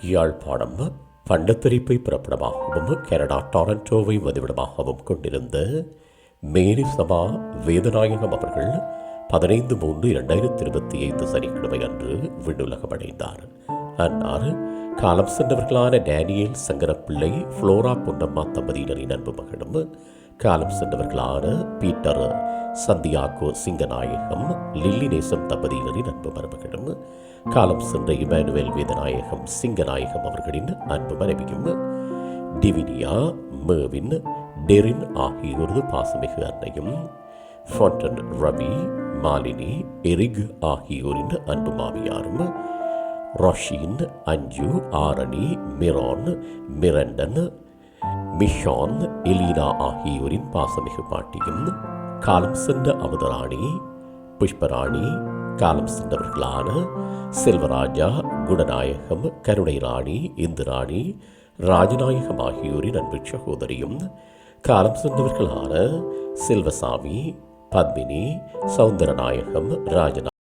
Yazhpanam பண்டத்தரிப்பை பிறப்பிடமாகவும் Canada டாரண்டோவை வதிவிடமாகவும் கொண்டிருந்த மேரி சபா வேதநாயகம் அவர்கள் பதினைந்து மூன்று இரண்டாயிரத்தி இருபத்தி ஐந்து சனிக்கிழமை அன்று விண்ணுலகம் அடைந்தார். அன்னார் காலம் சென்றவர்களான டேனியல் சங்கரப்பிள்ளை ஃப்ளோரா பொன்னம்மா தம்பதியினரின் அன்பு மகனும் காலம் சென்றவர்களான பீட்டர் சந்தியாகோ சிங்கநாயகம் லில்லி நேசம் தம்பதியினரின் அன்பு மருமகனும் காலம் சென்ற இமானுவேல் வேதநாயகம் சிங்கநாயகம் அவர்களின் அன்பு மனைவியும் டிவினியா மேவின் டெரின் ஆகியோரது பாசமிகு அன்னையும் ஃபோண்டன் ரவி மாலினி எரிக் ஆகியோரின் அன்பு மாமியாரும் ரொஷின் அஞ்சு ஆரணி மிரான் மிரண்டன் மிஷான் எலீனா ஆகியோரின் பாசமிகு பாட்டியும் காலம் சென்ற அமுதராணி புஷ்பராணி காலம் சென்றவர்களான செல்வராஜா குணநாயகம் கருணை ராணி இந்துராணி ராஜநாயகம் ஆகியோரின் அன்பு சகோதரியும் காலம் சென்றவர்களான செல்வசாமி பத்மினி சவுந்தரநாயகம் ராஜநாயகம்